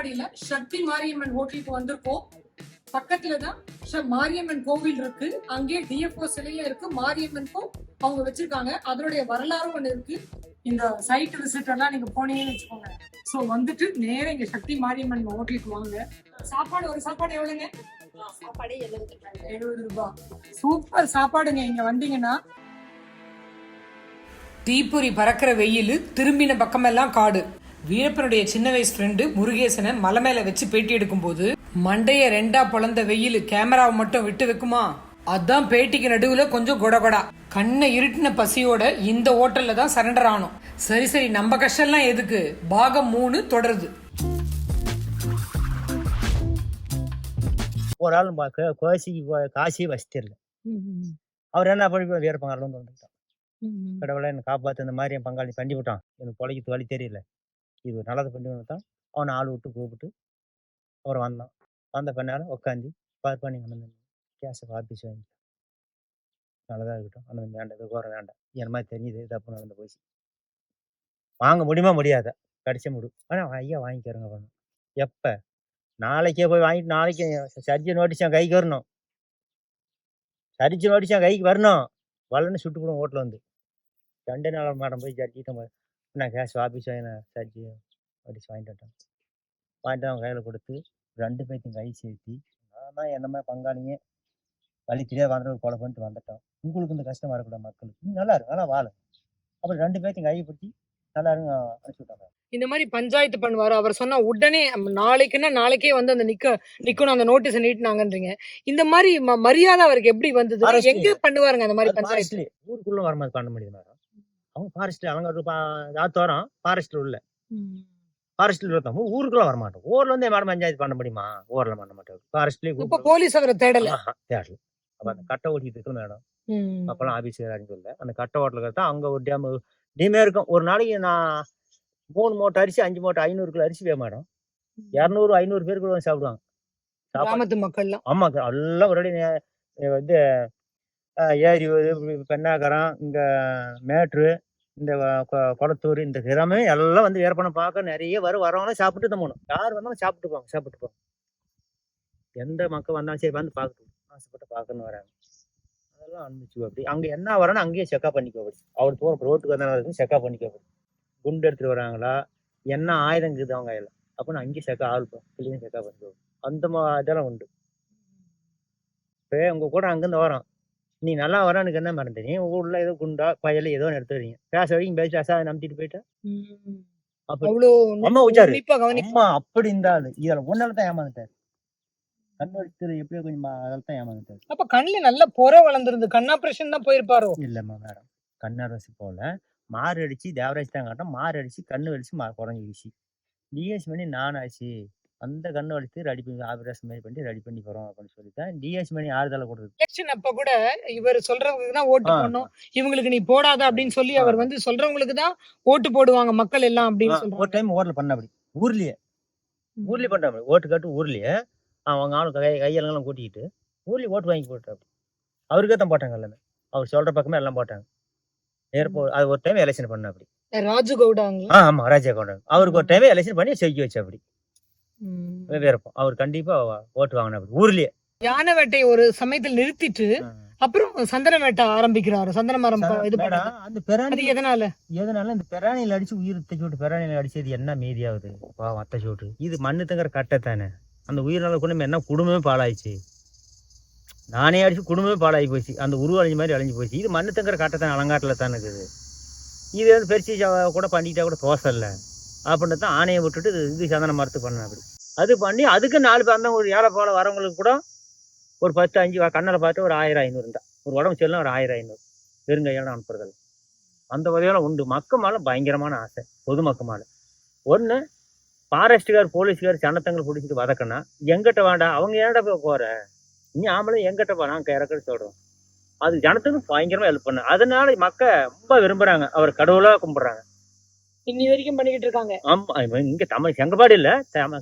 காட்பாடியில சக்தி மாரியம்மன் ஹோட்டலுக்கு வந்திருக்கோம். பக்கத்துல தான் மாரியம்மன் கோவில் இருக்கு. அங்கேயே டிஎஃப்ஓ சிலையும் இருக்கு. மாரியம்மனுக்கும் அவங்க வச்சிருக்காங்க. அதனுடைய வரலாறும் ஒண்ணு இருக்கு. இந்த சைட் விசிட் எல்லாம் நீங்க போனீங்கன்னு வச்சுக்கோங்க. சோ வந்துட்டு நேரா இங்க சக்தி மாரியம்மன் ஹோட்டலுக்கு வாங்க. சாப்பாடு ஒரு சாப்பாடு எவ்வளவுங்க எழுபது ரூபாய். சூப்பர் சாப்பாடுங்க. இங்க வந்தீங்கன்னா தீப்பொறி பறக்கிற வெயில் திரும்பின பக்கமெல்லாம் காடு. வீரப்பனுடைய சின்ன வயசு ஃப்ரெண்டு முருகேசனை மலை மேல வச்சு பேட்டி எடுக்கும்போது மண்டைய ரெண்டா பொழந்த வெயில் கேமராவை மட்டும் விட்டு வைக்குமா? அதான் பேட்டிக்கு நடுவுல கொஞ்சம் கொடகொடா கண்ணை இருட்டின பசியோட இந்த ஹோட்டல்ல தான் சரண்டர் ஆனோம். சரி சரி நம்ம கஷ்டம்லாம் எதுக்கு? பாகம் மூணு தொடருது. ஒரு ஆள் காசிக்கு காசியை வசித்திரல அவர் என்ன பண்ணி வீரப்பங்காரில் வந்து வந்துட்டான். கடவுளை என்னை காப்பாற்று இந்த மாதிரி என் பங்காளி பண்ணி விட்டான் எனக்கு பொழைக்கிறது வழி தெரியல. இது நல்லது பண்ணி தான் அவனை ஆள் விட்டு கூப்பிட்டு அப்புறம் வந்தான். வந்த பின்னால உட்காந்து பார்ப்பா நீங்கள் வந்து கேஷை ஆஃபீஸ் வாங்கி நல்லதாக இருக்கட்டும். அந்த வேண்டாம் இது கோர வேண்டாம். என் மாதிரி தெரியுது தப்பு நடந்து போச்சு. வாங்க முடியுமா முடியாத? கடிச்ச முடியும் ஆனால் ஐயா வாங்கிக்கிறேங்க பண்ண. எப்போ? நாளைக்கே போய் வாங்கிட்டு நாளைக்கு சர்ஜி நோட்டீஸ் என் கைக்கு வரணும். சர்ஜி நோட்டீஸ் என் கைக்கு வரணும். வரலன்னு சுட்டு போடும் ஓட்டில் வந்து. ரெண்டு நாள் மேடம் போய் ஜட்ஜிட்ட போய் நான் கேஷ் ஆஃபீஸ் சர்ஜி நோட்டீஸ் வாங்கிட்டு வந்துட்டேன். வாங்கிட்டு அவன் கையில் கொடுத்து ரெண்டு பேர்த்தையும் கை சேர்த்தி நான் தான் என்னமே பங்காளிங்க வழி தெரியாது வந்து கொலை பண்ணிட்டு வந்துட்டோம். உங்களுக்கு இந்த கஷ்டம் வரக்கூடாது மக்களுக்கு நல்லா இருக்கு ஆனால் வாழ. அப்புறம் ரெண்டு பேர்த்தையும் கையை பிடிச்சி நல்லா இருங்க அனுப்பிச்சு விட்டாங்க. இந்த மாதிரி பஞ்சாயத்து பண்ணுவாரு. அவர் சொன்னா உடனே நாளைக்குன்னா நாளைக்கே வந்து அந்த நிக்க நிக்கணும். அந்த நோட்டீஸ் நீட்டினாங்கன்றீங்க. இந்த மாதிரி மரியாதை அவருக்கு எப்படி வந்தது? எங்க பண்ணுவாருங்க அந்த மாதிரி பஞ்சாயத்து ஊருக்குள்ள வரும்போது பண்ண முடியுது மேடம் அவங்க ஃபாரஸ்ட்ல பா- ஆத்தோரம் ஃபாரஸ்ட்ல உள்ள. ஃபாரஸ்ட்ல இருக்கோம் ஊருக்குள்ள வர மாட்டோம் ஊர்ல வந்து மேடம் பஞ்சாயத்து பண்ண முடியுமா? ஊர்ல பண்ண மாட்டோம். ஃபாரஸ்ட்லயே இப்ப போலீஸ் அவரை தேடல. தேடல. அப்ப அந்த கட்டை ஓட்டிட்டு இருக்கு மேடம். அப்பெல்லாம் ஆபீஸ் சொல்ல அந்த கட்டை ஓட்டல தான் அங்க ஒரு டேம் டீமே இருக்கும். ஒரு நாளைக்கு நான் மூணு மூட்டை அரிசி அஞ்சு மூட்டை ஐநூறு கிலோ அரிசி வே மேடம். இரநூறு ஐநூறு பேர் கூட சாப்பிடுவாங்க. சாப்பாடு கிராமத்து மக்கள்லாம். ஆமா எல்லாம் ஒரு வந்து ஏரி பெண்ணாகரம் இங்கே மேட்ரு இந்த குளத்தூர் கொ- இந்த கிராமே எல்லாம் வந்து ஏற்பணம் பார்க்க நிறைய வரும் வரவங்களும் சாப்பிட்டு தான் போகணும். யார் வந்தாலும் சாப்பிட்டு போவாங்க சாப்பிட்டு போங்க. எந்த மக்கள் வந்தாலும் சரி வந்து பார்க்கணும் ஆசைப்பட்டு பார்க்கணும் வராங்க. அதெல்லாம் அனுப்பிச்சு அப்படி. அங்கே என்ன வரணும் அங்கேயே செக்அப் பண்ணிக்கோ அப்படி. அவர் தூரம் ரோட்டுக்கு வந்தாலும் செக்அப் பண்ணிக்கோ அப்படி. குண்டு எடுத்துகிட்டு வராங்களா? என்ன ஆயுதம் இருக்குது அவங்க கையில்? அப்படின்னு அங்கேயே செக்கா ஆள் கிளீன் செக்அப் பண்ணிக்கோ. அந்த மா இதெல்லாம் உண்டு. இப்போ உங்கள் கூட அங்கேருந்து வரோம். நீ நல்லா வர எனக்கு என்ன மறந்து நீ ஊர்ல ஏதோ குண்டா பயல ஏதோ எடுத்துறீங்க பேச வரைக்கும் பேசி பேச நம்பிட்டு போயிட்டா. அம்மா உச்சாரு. அம்மா அப்படி இருந்தாரு இதுல ஒன்னால தான் ஏமாந்துட்டாரு. கண் வலிச்சது எப்படியோ கொஞ்சம் மா- அதில் தான் ஏமாந்துட்டாரு. அப்ப கண்ணுல நல்ல புற வளர்ந்துருந்து கண் ஆபரேஷன் தான் போயிருப்பாரோ? இல்லம்மா மேடம். கண்ணரசு போல மாறு அடிச்சு தேவராஜ் தான் காட்டும் மாறு அடிச்சு கண்ணு மா குறைஞ்சிடுச்சு டிஎஸ் பண்ணி நானாச்சு. அந்த கண்ணு வலிச்சு ரெடி பண்ணி ஆபரேஷன் மாதிரி பண்ணி ரெடி பண்ணி போறோம் அப்படின்னு சொல்லிட்டேன் டிஎஸ் பண்ணி ஆறுதலை கொடுத்தது. எலெக்ஷன் அப்ப கூட இவர் சொல்றவங்களுக்கு தான் ஓட்டு. போடணும். இவங்களுக்கு நீ போடாத அப்படின்னு சொல்லி அவர். வந்து சொல்றவங்களுக்கு தான் ஓட்டு போடுவாங்க மக்கள் எல்லாம் அப்படின்னு ஒரு டைம் ஓட்டல பண்ண அப்படி. ஊர்லயே. ஊர்லயே பண்ற அப்படி. ஓட்டு காட்டு ஊர்லயே அவங்க ஆளு கை கையெல்லாம் கூட்டிக்கிட்டு ஊர்லயே ஓட்டு வாங்கி போட்டாரு அவருக்கே தான் போட்டாங்க எல்லாமே. அவர் சொல்ற பக்கமே எல்லாம் போட்டாங்க. ஏற்போ அது ஒரு டைம் எலெக்ஷன் பண்ண அப்படி. ராஜு கவுடாங்களா? ஆ ஆமா ராஜா கவுண்டர் அவருக்கு ஒரு டைம் எலெக்ஷன் பண்ணி செய்ய வச்சு அப்படி. வேறப்போம் அவர் கண்டிப்பா ஓட்டு வாங்கின அப்படி ஊர்லயே. யானை வேட்டை ஒரு சமயத்தில் நிறுத்திட்டு அப்புறம் சந்தன வேட்டை ஆரம்பிக்கிறாரு. சந்தன மரம் இது. அந்த பெராணி எதனால? எதனால? இந்த பெராணியில அடிச்சு உயிர் தச்சு விட்டு பெராணியில அடிச்சது என்ன மீதியாகுது பாவம் அத்தை சோட்டு. இது மண்ணு தங்குற கட்டை தானே. அந்த உயிரினால குடும்பம் என்ன குடும்பமே பாழாயிடுச்சு. நானே அடிச்சு குடும்பமே பாழாகி போச்சு. அந்த உருவ அழிஞ்ச மாதிரி அழிஞ்சு போச்சு. இது மண்ணு தங்குற கட்டை தான் அலங்காட்டில் தான் இருக்குது. இது வந்து பெருசி கூட பண்ணிக்கிட்டா கூட தோசை இல்லை. அப்படின்னு தான் ஆணையை விட்டுட்டு இது- சந்தன மரத்துக்கு பண்ணேன் அப்படி. அது பண்ணி அதுக்கு நாலு பேர் அந்த ஒரு ஏழை போல வரவங்களுக்கு கூட ஒரு பத்து அஞ்சு கண்ணில் பார்த்து ஒரு ஆயிரம் ஐநூறு இருந்தா. ஒரு உடம்பு சரியில்லை ஒரு ஆயிரம் ஐநூறு. வெறுங்கையெல்லாம் அனுப்புறதில்ல. அந்த வகையெல்லாம் உண்டு. மக்கள் மேலே பயங்கரமான ஆசை. பொதுமக்கள் மேலே. ஒன்று ஃபாரஸ்ட்டுக்கார் போலீஸ்கார் சனத்தங்கள் பிடிச்சிட்டு வதக்கனா எங்கிட்ட வேண்டாம் அவங்க ஏன்டா போய் போற நீ ஆம்பளை எங்கிட்ட போ நாங்கள் இறக்குறது சொல்கிறோம் அது ஜனத்துக்கு பயங்கரமாக ஹெல்ப் பண்ணு. அதனால மக்கள் ரொம்ப விரும்புகிறாங்க அவர் கடவுளாக கும்பிட்றாங்க. இன்னி வரைக்கும் பண்ணிக்கிட்டு இருக்காங்க ஆமாம் இங்கே தமிழ் செங்கப்பாடு இல்லை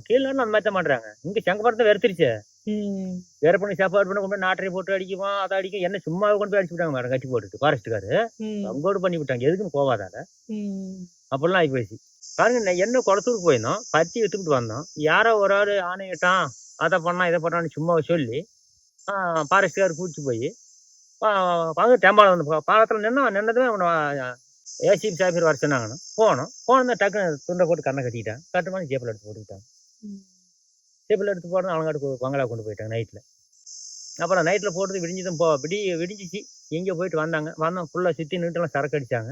கீழே அந்த மாதிரி தான் பண்ணுறாங்க இங்கே செங்கப்பாடு தான் வெறுத்துருச்சு. வேற பண்ணி சாப்பாடு பண்ணி கொண்டு நாட்டரை போட்டு அடிக்குமா அதை அடிக்கும் என்ன சும்மாவே கொண்டு போய் அடிச்சு விட்டாங்க மேடம் கட்டி போட்டுட்டு ஃபாரஸ்ட்டுக்காரு. அங்கோடு பண்ணி விட்டாங்க எதுக்குன்னு போவாதால. அப்படிலாம் ஆகி போயிடுச்சு பாருங்க நான் என்ன குளத்தூருக்கு போயிருந்தோம் பருத்தி வித்துக்கிட்டு வந்தோம் யாரோ ஒரு ஆள் ஆணையிட்டான் அதை பண்ணான் இதை பண்ணான்னு சும்மா சொல்லி ஃபாரஸ்ட்கார் கூட்டிட்டு போய் பாங்க டெம்பாலம் வந்து பாலத்தில் நின்னா நின்னதுமே அவனை ஏசிபி சாஃபர் வர சொன்னாங்கன்னு போனோம். போனது டக்குன்னு துண்டை போட்டு கண்ணை கட்டிக்கிட்டான் கட்டுமான ஜேப்பில் எடுத்து போட்டுக்கிட்டாங்க. ஜேப்பில் எடுத்து போட்டு அவங்காட்டு பங்களா கொண்டு போயிட்டாங்க நைட்டில் அப்புறம் நைட்டில் போட்டது விடிஞ்சதும் போ விடி விடிஞ்சிச்சு. எங்கே போயிட்டு வந்தாங்க. வந்தோம். ஃபுல்லாக சுற்றி நின்றுலாம் சரக்கு அடிச்சாங்க.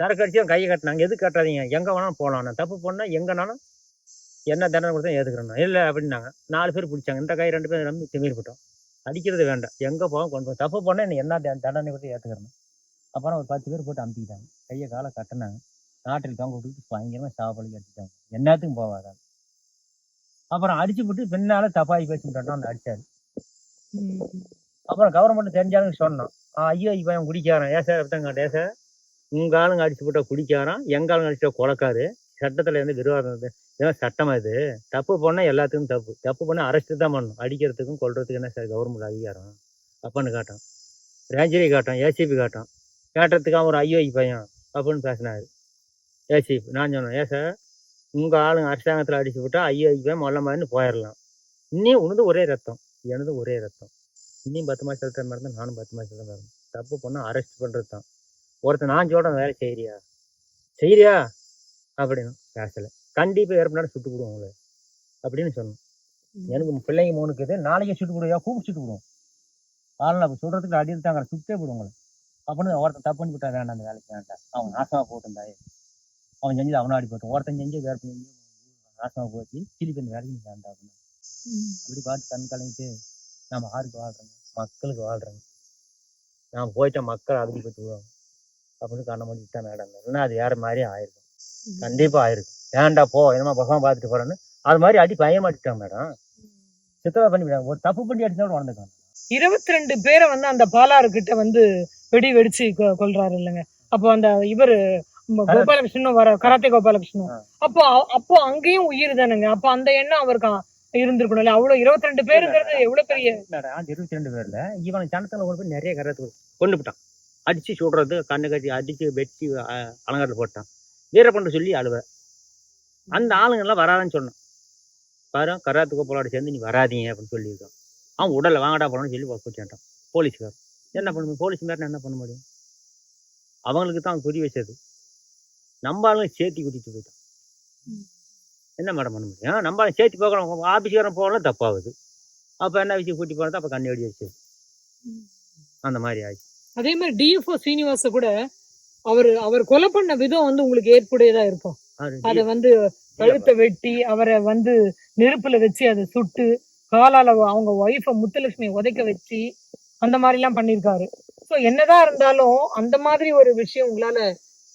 சரக்கு அடிச்சு கையை கட்டினாங்க. எதுக்கு கட்டாதீங்க? எங்கே வேணாலும் போகலாம் நான் தப்பு பண்ணால் எங்கேனாலும் என்ன தண்டனை கொடுத்தா ஏற்றுக்கிறேன் இல்லை அப்படின்னாங்க. நாலு பேர் பிடிச்சாங்க. இந்த கை ரெண்டு பேர் நம்பி திமிர் போட்டோம். அடிக்கிறது வேண்டாம். எங்கே போவோம் கொண்டு போய் தப்பு பண்ணால் என்ன தண்டனை கொடுத்து ஏற்றுக்கிறேன் அப்புறம் ஒரு பத்து பேர் போட்டு அமுத்திக்கிட்டாங்க. கையை காலை கட்டினாங்க. நாட்டில் தொங்க விட்டுட்டு பயங்கரமாக சாப்பாடு அடிச்சிட்டாங்க. என்னத்துக்கும் போவாதான் அப்புறம் அடிச்சு விட்டு பின்னால தப்பாகி பேசி விட்டான் அந்த அடிச்சாரு. அப்புறம் கவர்மெண்ட் தெரிஞ்சாலும் சொன்னோம் ஆ, ஐயோ இப்போ அவன் குடிக்காரன். ஏ சார் அப்படித்தாங்க ஏ சார்? உங்க ஆளுங்க அடிச்சு போட்டால் குடிக்காரன் எங்க ஆளுங்க அடிச்சா கொலக்காரு. சட்டத்துல இருந்து விரோதம் இது இதெல்லாம் இது? தப்பு பண்ணா எல்லாத்துக்கும் தப்பு. தப்பு பண்ணா அரெஸ்ட் தான் பண்ணணும். அடிக்கிறதுக்கும் கொள்றதுக்கு என்ன சார் கவர்மெண்ட் அதிகாரம்? அப்பன்னு காட்டும் ரேஞ்சரி காட்டும் ஏசிபி காட்டும் கேட்டதுக்கு அவன் ஒரு ஐயோ பையன் அப்படின்னு பேசினாரு. ஏசிபி நான் சொன்னேன் ஏன் சார்? உங்க ஆளுங்க அரசாங்கத்துல அடிச்சு விட்டா ஐயோ பையன் மொல்ல மாதிரின்னு போயிடலாம் இன்னும் உனது ஒரே ரத்தம் எனது ஒரே ரத்தம். இன்னும் பத்து மாசம் செலுத்த மாதிரி நானும் பத்து மாசம் செலுத்த மாதிரி தப்பு பண்ணா அரெஸ்ட் பண்றது தான் ஒருத்தன் நான் சொல்றேன் வேலை செய்யறியா? செய்யறியா? அப்படின்னு பேசல. கண்டிப்பா ஏற்படாலும் சுட்டு விடுவோம் உங்களை அப்படின்னு சொன்னோம். எனக்கு பிள்ளைங்க மூணுக்கு இது நாளைக்கே சுட்டு விடுவியா கூப்பிட்டு சுட்டு விடுவோம் ஆள் அப்போ சொல்றதுக்கு அடி எடுத்தாங்க சுட்டே விடுவோம் உங்களை. அப்படின்னு ஒருத்தன் தப்பு பண்ணி விட்டா வேண்டாம் அந்த வேலைக்கு வேண்டாம். அவன் நாசமா போட்டுந்தாயே அவன் செஞ்சது அவனை அடி போட்டான். ஒருத்தன் செஞ்சு வேறு செஞ்சு நாசமா போச்சு. திருப்பி அந்த வேலைக்கு வேண்டாம் அப்படின்னு. அப்படி பார்த்து கண் கலங்கிட்டு நம்ம யாருக்கு வாழ்றோங்க. மக்களுக்கு வாழ்றோங்க. நான் போயிட்ட மக்கள் அவதிப்பட்டு விடுவாங்க அப்படின்னு கண்ண மூடிட்டு தான் மேடம். இல்லைன்னா அது வேற மாதிரி ஆயிருக்கும். கண்டிப்பா ஆயிருக்கும். ஏன்டா போ என்னமா பகவான் பார்த்துட்டு போறேன்னு. அது மாதிரி அடி பயம் மாட்டிட்டாங்க மேடம். சித்தவா பண்ணி விடாங்க ஒரு தப்பு பண்ணி அடிச்சா வளர்ந்துக்காங்க இருபத்தி ரெண்டு பேரை வந்து அந்த பாலாறு கிட்ட வந்து வெடி வெடிச்சு கொ- கொல்றாரு இல்லைங்க அப்போ அந்த இவரு கோபாலகிருஷ்ணன் வர கராத்தே கோபாலகிருஷ்ணன். அப்போ அப்போ அங்கேயும் உயிர் தானுங்க. அப்போ அந்த எண்ணம் அவருக்கு இருந்திருக்கணும் இல்ல? அவ்வளவு இருபத்தி ரெண்டு பேருங்கிறது எவ்வளவு பெரிய இருபத்தி ரெண்டு பேர்ல இவன் ஜனத்துல கொண்டு போய் நிறைய கரத்து கொண்டு விட்டான் அடிச்சு சுடுறது கண்ணு கட்டி அடிச்சு வெட்டி அலங்காரத்தில் போட்டான். வீரப்பண்டு சொல்லி அழுவ. அந்த ஆளுங்க எல்லாம் வராதுன்னு சொன்னான். பாரு கராத்து கோப்பலோட சேர்ந்து நீ வராதீங்க அப்படின்னு சொல்லியிருக்கான். அவன் உடலை வாங்கடா போனோம்னு சொல்லி கூட்டிட்டான் போலீஸ்கார் என்ன பண்ண முடியும்? போலீஸ் மேலே என்ன பண்ண முடியும்? அவங்களுக்கு தான் குறி வச்சது. நம்ம ஆளுங்க சேர்த்தி கூட்டிட்டு போயிட்டான் என்ன மேடம் பண்ண முடியும்? நம்ம சேர்த்தி போகணும். ஆஃபீஸ்காரன் போகலாம் தப்பாகுது. அப்போ என்ன விஷயம்? கூட்டி போனது அப்போ கண்ணி வெடி வச்சு. அந்த மாதிரி ஆச்சு அதே மாதிரி டிஎஃப்ஓ சீனிவாச கூட அவர் அவர் கொலை பண்ண விதம் வந்து உங்களுக்கு ஏற்புடையதா இருக்கும். அது வந்து கழுத்தை வெட்டி அவரை வந்து நெருப்புல வச்சு அதை சுட்டு காலால அவங்க ஒய்ஃப முத்துலட்சுமி உதைக்க வச்சு அந்த மாதிரி எல்லாம் பண்ணிருக்காரு. சோ என்னதான் இருந்தாலும் அந்த மாதிரி ஒரு விஷயம் உங்களால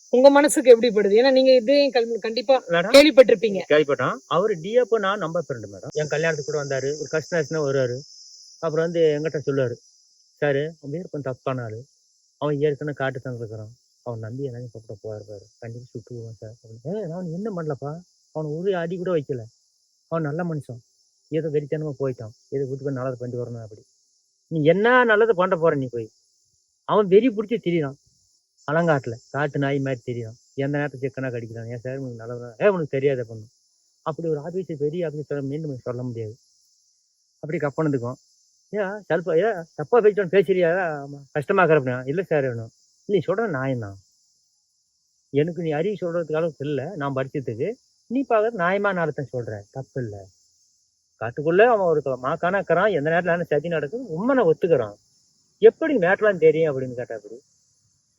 உங்க மனசுக்கு எப்படி படுது? ஏன்னா நீங்க இதையும் கல்- கண்டிப்பா கேள்விப்பட்டிருப்பீங்க. கேள்விப்பட்டான் அவர் டிஎப்போ நான் நம்ப ஃப்ரெண்டு மேடம். என் கல்யாணத்துக்கு கூட வந்தாரு. ஒரு கஷ்டம் வருவாரு. அப்புறம் வந்து எங்கிட்ட சொல்லுவாரு. சார் அவன் வீரப்பன் தப்பான ஆளு அவன் ஏற்கனவே காட்டு தந்துருக்கிறான் அவன் நம்பி என்ன கூப்பிட போயிருப்பாரு கண்டிப்பா சுட்டுக்குவான் சார். ஏ நான் என்ன பண்ணலப்பா? அவன் ஒரு அடி கூட வைக்கல. அவன் நல்ல மனுஷன். ஏதோ வெறித்தனமா போயிட்டான். ஏதோ வீட்டுக்கு நல்லது பண்ணிட்டு வரணும் அப்படி. நீ என்ன நல்லது பண்ண போற நீ போய்? அவன் வெறி பிடிச்சி திரியிறான். அலங்காட்டில் காட்டு நாய் மாதிரி தெரியும் எந்த நேரத்தை சிக்கனாக கடிக்கிறான்? ஏன் சார் உனக்கு நல்லதா ஏ உனக்கு தெரியாத பண்ணும் அப்படி ஒரு ஆபீஸ் பெரிய ஆபீஸ் சொல்ல மீண்டும் சொல்ல முடியாது. அப்படி கப்பனதுக்கும் ஏன் தப்பா ஏ தப்பா பேசிட்டோன்னு பேசுறியா? ஆமா, இருக்கிறப்ப இல்லை சார் வேணும். நீ சொல்கிற நாயம் தான். எனக்கு நீ அறிவு சொல்றதுக்கு அளவுக்கு இல்லை. நான் படித்ததுக்கு நீ பார்க்குறது நியாயமா நடத்தேன் சொல்கிற தப்பு இல்லை. காட்டுக்குள்ள அவன் ஒரு மாக்கானா இருக்கிறான் எந்த நேரத்தில் என்ன சதி நடக்குது உண்மை நான் ஒத்துக்கிறான். எப்படி மேட்டெல்லாம் தெரியும் அப்படின்னு கேட்டாப்படி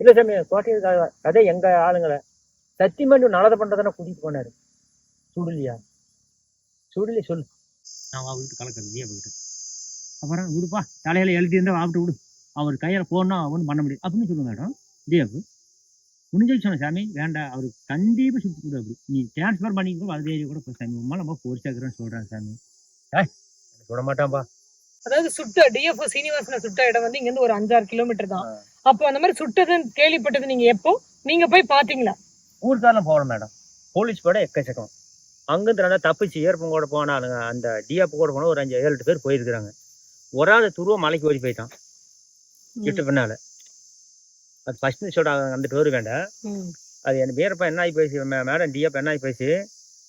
இல்லை இல்ல சாமி கோட்டையில் அதே எங்க ஆளுங்களை? சத்தியமண்டி நல்லதை பண்றதானே கூட்டிட்டு போனாரு. சுடுலியா? சுடுலி சொல்லு நான் அவர்கிட்ட கலக்கிறது தீபக்கிட்ட அப்புறம் விடுப்பா தலையில எழுதி இருந்தா வாப்பிட்டு விடு. அவர் கையில் போனா ஒன்றும் பண்ண முடியும். அப்படின்னு சொல்லுங்க மேடம். தீபு முடிஞ்சு சொன்ன சாமி. வேண்டாம். அவரு கண்டிப்பாக சுட்டு கொடு அப்படி. நீ டிரான்ஸ்ஃபர் பண்ணிக்கோ அது ஏரியா கூட சாமி. உமா நம்ம போர்ச்சாக்குறேன்னு சொல்கிறேன் சாமி. விட மாட்டான்பா அதாவது சுட்ட டிஎஃப்ஓ சீனிவாசன சுட்ட இடம் வந்து இங்க இருந்து ஒரு அஞ்சாறு கிலோமீட்டர் தான். அப்போ அந்த மாதிரி சுட்டதுன்னு கேள்விப்பட்டது நீங்க எப்போ? நீங்க போய் பாத்தீங்களா ஊருக்காரெல்லாம் போகல மேடம். போலீஸ் கூட எக்கச்சக்கம். அங்கிருந்து நல்லா தப்பிச்சு ஏற்பம் கூட போனாலுங்க அந்த டிஎப் கூட போன ஒரு அஞ்சு ஏழு எட்டு பேர் போயிருக்கிறாங்க. ஒரு ஆள் துருவ மலைக்கு ஓடி போயிட்டான். இட்டு பின்னால. அது ஃபர்ஸ்ட் சொல்ற அந்த டோர் வேண்டாம் அது என் வீரப்பா என்ன ஆகி போயிடுச்சு மேடம் டிஎப் என்ன ஆகி போயிடுச்சு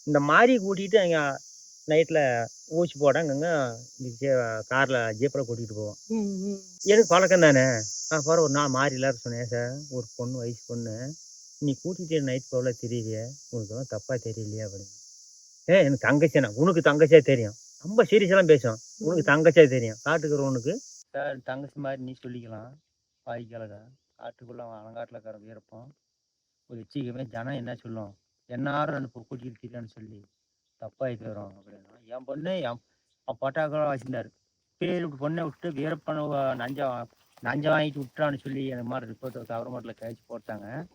இந்த மாதிரி கூட்டிகிட்டு அங்கே நைட்டில் ஊசி போட அங்கங்க காரில் ஜீப்பில் கூட்டிகிட்டு போவோம். எனக்கு பழக்கம் தானே? ஆ போகிற ஒரு நாள் மாறி எல்லாரும் சொன்னேன் சார் ஒரு பொண்ணு வயசு பொண்ணு நீ கூட்டிகிட்டு நைட் போகல தெரியலையே? உனக்கு தப்பாக தெரியலையே? அப்படின்னு. ஏ எனக்கு தங்கச்சினா உனக்கு தங்கச்சியா தெரியும். ரொம்ப சீரியஸெல்லாம் பேசும் உனக்கு தங்கச்சியா தெரியும். காட்டுக்கிறவனுக்கு சார் தங்கச்சி மாதிரி நீ சொல்லிக்கலாம். வாய்க்காலக காட்டுக்குள்ள அவன் அலங்காட்டில் இருக்கிற வீரப்பம் ஒரு எச்சிக்கமே ஜனம் என்ன சொல்லும்? என்னாரும் ரெண்டு தெரியலன்னு சொல்லி. தப்பாயிட்டு வரும். அப்படின்னா என் பொண்ணு என் அவன் வச்சிருந்தாரு. பேர் விட்டு பொண்ணை விட்டு வீரப்பனை வ- நஞ்சை நஞ்சம் வாங்கிட்டு விட்டுறான்னு சொல்லி அந்த மாதிரி ரிப்போர்ட் கவர்மெண்ட்டில் கழிச்சு போட்டாங்க.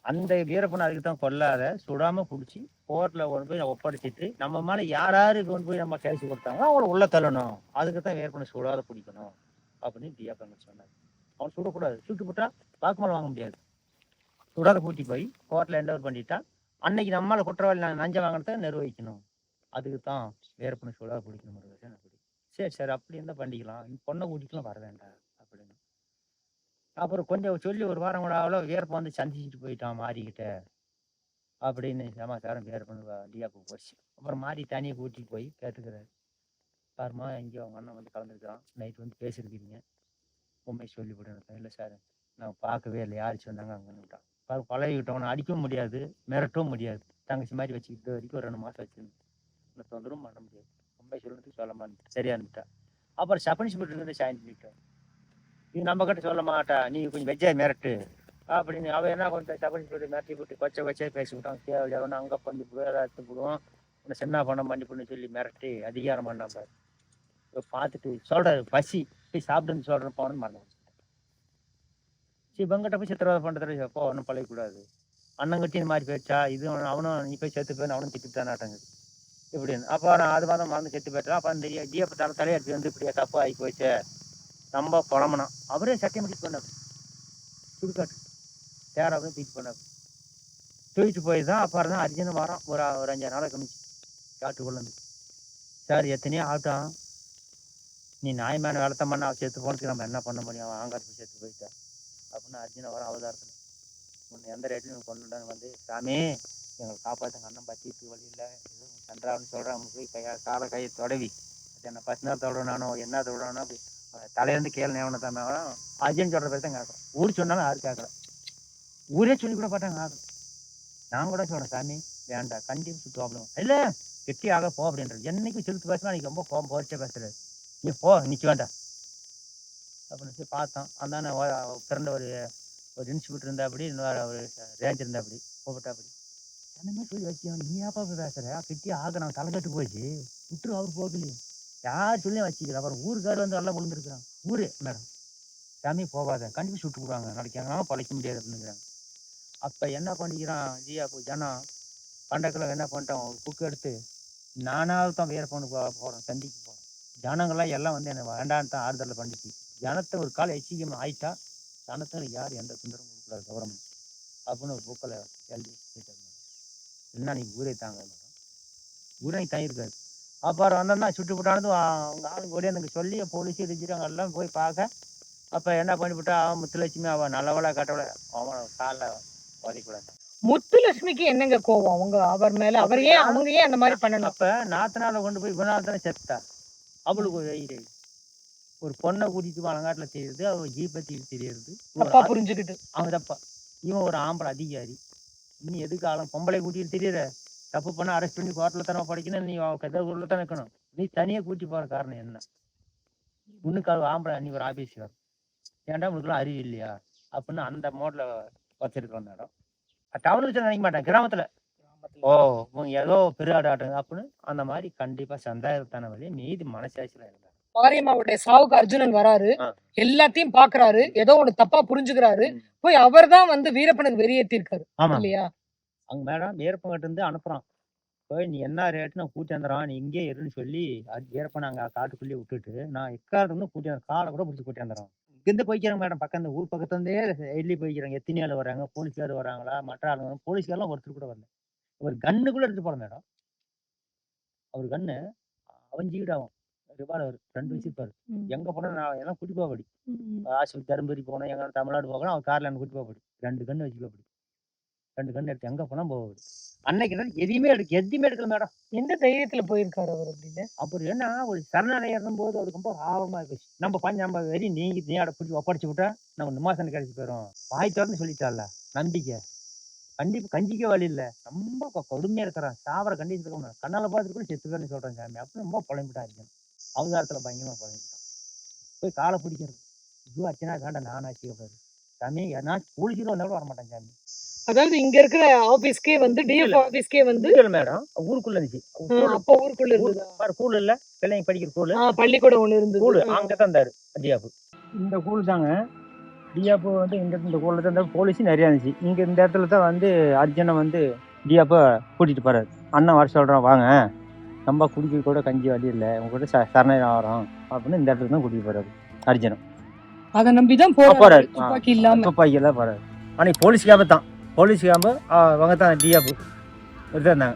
அந்த வீரப்பனை அதுக்கு தான் கொல்லாத சுடாம பிடிச்சி கோர்ட்டில் கொண்டு போய் ஒப்படைச்சிட்டு நம்ம மேலே யார் யாரு கொண்டு போய் நம்ம கழிச்சு கொடுத்தாங்களோ அவங்கள உள்ள தள்ளணும். அதுக்கு தான் வீரப்பனை சுடாத பிடிக்கணும் அப்படின்னு டிஆப்பங்க சொன்னார். அவன் சுடக்கூடாது. சுட்டு போட்டால் வாக்குமூலம் வாங்க முடியாது. சுடாத கூட்டி போய் கோர்ட்டில் என்டவர் பண்ணிட்டா அன்னைக்கு நம்மளால குற்றவாளி நான் நஞ்சம் வாங்கினத நிர்வகிக்கணும். அதுக்கு தான் வீரப்பனை சுடாத பிடிக்கணும் முருகேசன் அப்படி. சரி சரி அப்படி இருந்தால் பண்ணிக்கலாம். பொண்ணை கூட்டிக்கலாம் வர வேண்டாம் அப்படின்னு. அப்புறம் கொஞ்சம் சொல்லி ஒரு வாரம் கூட அவ்வளோ வீரப்பன் வந்து சந்திச்சுட்டு போயிட்டான் மாறிக்கிட்ட அப்படின்னு சமாச்சாரம் வீரப்பன் டியாப்பு போச்சு. அப்புறம் மாறி தனியாக கூட்டிகிட்டு போய் கேட்டுக்கிறாரு. பாருமா இங்கே அவங்க அண்ணன் வந்து கலந்துருக்கான். நைட் வந்து பேசியிருக்கீங்க. உண்மை சொல்லிவிடுங்க இல்லை சார். நான் பார்க்கவே இல்லை. யார் சொன்னாங்க அங்கன்னுட்டான் பாரு பழகிக்கிட்டவனை அடிக்கவும் முடியாது மிரட்டவும் முடியாது. தங்கச்சி மாதிரி வச்சுக்கிட்டு வரைக்கும் ஒரு ரெண்டு மாதம் வச்சுருந்தேன். இந்த தொந்தரவும் பண்ண முடியாது உண்மை சொல்லுறதுக்கு சொல்ல மாட்டேன். சரியா இருந்துட்டா. அப்புறம் சப்பனிஸ் இருந்து சாயின் பண்ணிட்டோம் இது நம்ம கிட்ட சொல்ல மாட்டா. நீ கொஞ்சம் வெஜ்ஜா மிரட்டு. அப்படின்னு அவன் என்ன கொஞ்சம் சப்பனிஸ் போட்டு மிரட்டி போட்டு கொச்சை கொச்சையாக பேசிவிட்டான். தேவையான அங்கே பண்ணி வேற எடுத்து போடுவோம். உன்னை சின்ன பணம் பண்ணி பண்ணி சொல்லி மிரட்டி அதிகாரம் பண்ணாம பாரு. பார்த்துட்டு சொல்கிறாரு பசி. போய் சாப்பிடுன்னு சொல்கிறேன் போனு மறந்து வச்சுட்டேன். சரி பங்கிட்ட போய் சித்திரவதை பண்ணுறது போ ஒன்றும் பழகக்கூடாது. அண்ணங்கிட்ட இந்த மாதிரி போயிடுச்சா இது அவனும் நீ போய் செத்து போய் அவனும் திட்டு தானாட்டங்க இப்படின்னு. அப்போ நான் அது மாதிரி மறந்து கெட்டு போயிட்டான். அப்போ அந்த டிஎப் தலை தலையெடுத்து வந்து இப்படியா தப்பு ஆகி போச்சு ரொம்ப புலம்புனான். அவரே சத்தியம் முடிச்சு பண்ணார் சுடுகாட்டு. தேராவே தூக்கி பண்ணார் தூக்கிட்டு போய் தான் அப்புறம் தான் அர்ஜுன் வரோம் ஒரு ஒரு அஞ்சு நாளை கமிச்சு காட்டுக்குள்ள சார் எத்தனையோ ஆகட்டும். நீ நியாயமான வேலை தான் பண்ண அவன் செத்து போனதுக்கு நம்ம என்ன பண்ண முடியும்? அவன் சேர்த்து போயிட்டேன் போயிட்டான் அப்படின்னு அர்ஜுன வர அவதாரத்தில். உன்னை எந்த ரேட்லையும் கொண்டு வந்து சாமி எங்களை காப்பாற்றுங்க அண்ணன் பத்திட்டு வழியில் இல்லை. எதுவும் சன்றான்னு சொல்கிறேன் போய் கையா காலை கையை தொடவி. என்னை என்ன பத்து நேரம் தொடரணும் என்ன தொடரணும் அப்படி தலையிலேருந்து கேள்வி நேவன தான் அஜயன் சொல்கிற பேர் தான் கேட்கலாம் ஊர் சொன்னாலும் யாரும் கேட்கல. ஊரே சொல்லி கூட பார்த்தாங்க ஆகும் நான் கூட சொல்கிறேன் சாமி வேண்டாம் கண்டிப்பாக சுற்றுவாப்பிடுவோம் இல்லை கெட்டி ஆக போ அப்படின்றது என்னைக்கு செலுத்து பேசினா நீ ரொம்ப கோபம் போச்சே பேசுறது நீ போ நிற்க வேண்டாம் அப்படின்னு சொல்லி பார்த்தோம். அந்தான பிறந்த ஒரு ஒரு இன்ஸ்டியூட் இருந்தால் அப்படி இன்னொரு ஒரு ரேஞ்ச் இருந்தால் அப்படி கூப்பிட்டா அப்படி. என்னமே சொல்லி வச்சியா நீ ஏப்பா போய் பேசுற கெட்டி ஆக தலை தலைக்கட்டு போச்சு விட்டுரு அவர் போகலையே யார் சொல்லி வச்சுக்கல அப்புறம் ஊருக்கார் வந்து எல்லாம் விழுந்துருக்குறான் ஊரு மேடம் சாமி போகாத கண்டிப்பாக சுட்டு விடுவாங்க நாளைக்கு பழைக்க முடியாது அப்படிங்கிறாங்க அப்போ என்ன பண்ணிக்கிறான் ஜியா போய் ஜனம் பண்டக்கில் என்ன பண்ணிட்டான் ஒரு புக்கு எடுத்து நானாவது தான் வேறு பொண்ணு போ போகிறோம் சந்திக்கு போகிறோம் ஜனங்கள்லாம் எல்லாம் வந்து என்னை வேண்டான்னு தான் ஆறுதலில் பண்ணிச்சு ஜனத்தை ஒரு கால எச்சிக்கமாக ஆயிட்டா ஜனத்தில் யார் எந்த தொந்தரவும் கொடுக்கூடாது கவர்மெண்ட் அப்படின்னு ஒரு புக்கில் எழுதி போயிட்டார் இல்லைன்னா நீங்கள் ஊரே தாங்க மேடம் ஊரே தங்கியிருக்காரு அப்புறம் வந்தோம்னா சுட்டு போட்டானது அவங்க ஆளுங்க ஓடி எனக்கு சொல்லி போலீஸ் இருந்துச்சு எல்லாம் போய் பார்க்க. அப்போ என்ன பண்ணிவிட்டா? அவன் முத்துலட்சுமி அவன் நல்லவளா கட்டவள அவன் காலில் உதைக்கூடாது முத்துலட்சுமிக்கு என்னங்க கோவம் அவங்க அவர் மேல அவர் ஏன் அவங்க ஏன் அந்த மாதிரி பண்ணணும். அப்ப நாத்தனால கொண்டு போய் குணால் தானே செத்தா? அவளுக்கு ஒரு வயிறு ஒரு பொண்ணை கூட்டிட்டு அலங்காட்டில் தெரியுது அவ ஜீப்பை தீ தெரியுது புரிஞ்சுக்கிட்டு. அவன் தப்பா. இவன் ஒரு ஆம்பளை அதிகாரி. நீ எதுக்கு ஆளும் பொம்பளை கூட்டிட்டு தெரியுற? தப்பு பண்ண அரெஸ்ட் பண்ணி கோர்ட்டில் தானே படிக்கணும். நீ கதை ஊரில் தான் இருக்கணும். நீ தனியாக கூட்டி போற காரணம் என்ன? உனக்கு அவ ஆம்பளை நீ ஒரு ஆபீஸர் ஏன்டா உனக்குலாம் அறிவு இல்லையா? அப்படின்னு அந்த மோட்ல வச்சிருக்கோம் மேடம். டவுனுக்கு நினைக்க மாட்டேன். கிராமத்துல. ஓ ஏதோ பெருஆடு ஆட்டுங்க அப்படின்னு அந்த மாதிரி கண்டிப்பா சந்தாயத்தான வழி மீதி மனசாட்சியில இருந்தாங்க மாரியம்மாவுடைய சாவுக்கு அர்ஜுனன் வராரு. எல்லாத்தையும் பாக்குறாரு. ஏதோ ஒண்ணு தப்பா புரிஞ்சுக்கிறாரு. போய் அவர்தான் வந்து வீரப்பனுக்கு ஆமா. இல்லையா? அங்க மேடம் வீரப்பங்கிட்ட இருந்து அனுப்புறான். போய் நீ என்ன ரேட்டு நான் கூட்டி வந்துடுறான். நீ இங்கே இருன்னு சொல்லி வீரப்பன் அங்க காட்டுக்குள்ளேயே விட்டுட்டு நான் எக்காரத்து வந்து கூட்டி வந்து காலை கூட பிடிச்சி கூட்டி வந்துடுறான். இங்கேருந்து போய்க்கிறாங்க மேடம். பக்கம் இந்த ஊர் பக்கத்துல இருந்தே எள்ளி போய்க்கிறாங்க. எத்தனை ஆள் வராங்க? போலீஸ்கார் வராங்களா? மற்ற ஆளுங்க போலீஸ்காரெல்லாம் ஒருத்தர் கூட வரல. ஒரு கூட எடுத்து போல மேடம். அவர் கண்ணு அவன் ஜீடாவும் ரிவால்வர் ரெண்டு வச்சிருப்பாரு. எங்க போனா நான் எல்லாம் கூட்டி போகப்படி ஆஸ்பத்திரி தருமபுரி போனோம் எங்க தமிழ்நாடு போகணும் அவன் கார்ல என்ன கூட்டி போகப்படி ரெண்டு கண்ணு வச்சுக்கோப்படி ரெண்டு கண்ணு எடுத்து எங்கே போனால் போகுது அன்னைக்கு நான் எதையுமே எடுக்க எதையுமே எடுக்கல மேடம். எந்த தைரியத்துல போயிருக்காரு அவர் அப்படின்னு? அப்புறம் என்ன ஒரு சரணடையும் போது அவருக்கு ரொம்ப ஆர்வமாக இருந்துச்சு. நம்ம பண்ணி நம்ம வெறி நீங்கி நீ அடை பிடிச்சி ஒப்படைச்சு விட்டா நம்ம நிமாசனம் கிடைச்சி போயிடும் வாய் திறந்து சொல்லிட்டால நம்பிக்கை. கண்டிப்பா கஞ்சிக்க வழி இல்லை. ரொம்ப கொடுமையா இருக்கிறான். சாவர கண்டிச்சு இருக்க கண்ணால பார்த்துட்டு கூட செத்து பேர்னு சொல்றேன் சாமி. அப்படி ரொம்ப புலம்பிட்டா இருக்கேன். அவதாரத்துல பயங்கரமா புலம்பிட்டான் போய் காலை பிடிக்கிறது. ஐயோ அச்சனா காண்ட நானா செய்யக்கூடாது சாமி நான் குளிச்சுட்டு வந்தா கூட வரமாட்டேன் சாமி. அதாவது இங்க இருக்கிற ஆபீஸ்க்கே வந்து டிஎஃப் ஆபீஸ்க்கே வந்து இல்லை மேடம் ஊருக்குள்ள இருந்துச்சு. அப்ப ஊருக்குள்ள இருந்ததா? பாரு கூழ் இல்ல. பிள்ளைங்க படிக்கிற கூழ் பள்ளிக்கூடம் ஒண்ணு இருந்தது. கூழ். அங்கே தான் இருந்தாரு இந்த கூழ் தாங்க. டியாப்பு வந்து இந்த இந்த கூழில் தான் இருந்தாரு. போலீஸ் நிறையா இருந்துச்சு. இங்கே இந்த இடத்துல தான் வந்து அர்ஜுனை வந்து டியாப்பை கூட்டிகிட்டு போறாரு. அண்ணன் வர சொல்கிறோம் வாங்க. நம்ம குடிக்க கூட கஞ்சி வழி இல்லை உங்க கூட ச சரணம் ஆகிறோம் அப்படின்னு இந்த இடத்துல தான் கூட்டிகிட்டு போறாரு அர்ஜுனம் அத நம்பிதான் போறாரு. போறாரு. ஆ. துப்பாக்கி இல்லாம. துப்பாக்கியெல்லாம் போறாரு. ஆனால் போலீஸ் கேம்பு தான் போலீஸ் கேம்பு அவங்க தான் டியாப்பு இருந்தாங்க